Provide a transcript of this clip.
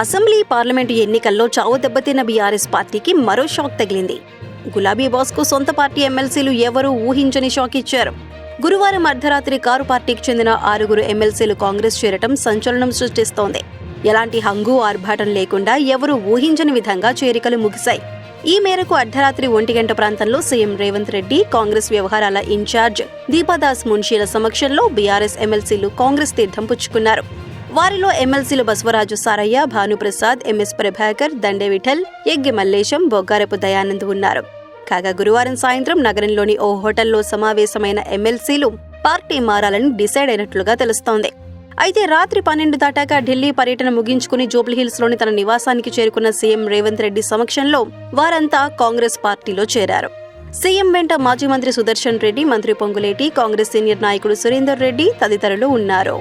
Assembly parliament ఎన్నికల్లో చావు దెబ్బతిన్న బీఆర్ఎస్ పార్టీకి మరో షాక్ తగిలింది. గులాబీ బాస్కు సొంత పార్టీ ఎమ్మెల్సీలు ఎవరూ ఊహించని షాక్ ఇచ్చారు. గురువారం అర్ధరాత్రి కారు పార్టీకి చెందిన ఆరుగురు ఎమ్మెల్సీలు కాంగ్రెస్ చేరటం సంచలనం సృష్టిస్తోంది. ఎలాంటి హంగు ఆర్భాటం లేకుండా ఎవరూ ఊహించని విధంగా చేరికలు ముగిశాయి. ఈ మేరకు అర్ధరాత్రి ఒంటి గంట ప్రాంతంలో సీఎం రేవంత్ రెడ్డి కాంగ్రెస్ వ్యవహారాల ఇన్ఛార్జ్ దీపాదాస్ మున్షీల సమక్షంలో బీఆర్ఎస్ ఎమ్మెల్సీలు కాంగ్రెస్ తీర్థం పుచ్చుకున్నారు. వారిలో ఎమ్మెల్సీలు బసవరాజు సారయ్య భానుప్రసాద్ ఎంఎస్ ప్రభాకర్ దండే విఠల్ యజ్ఞ మల్లేశం బొగ్గారపు దయానంద్ ఉన్నారు. కాగా గురువారం సాయంత్రం నగరంలోని ఓ హోటల్లో సమావేశమైన ఎమ్మెల్సీలు పార్టీ మారాలని డిసైడ్ అయినట్లుగా తెలుస్తోంది. అయితే రాత్రి పన్నెండు దాటాక ఢిల్లీ పర్యటన ముగించుకుని జూబ్లీహిల్స్లోని తన నివాసానికి చేరుకున్న సీఎం రేవంత్ రెడ్డి సమక్షంలో వారంతా కాంగ్రెస్ పార్టీలో చేరారు. సీఎం వెంట మాజీ మంత్రి సుదర్శన్ రెడ్డి మంత్రి పొంగులేటి కాంగ్రెస్ సీనియర్ నాయకుడు సురేందర్ రెడ్డి తదితరులు ఉన్నారు.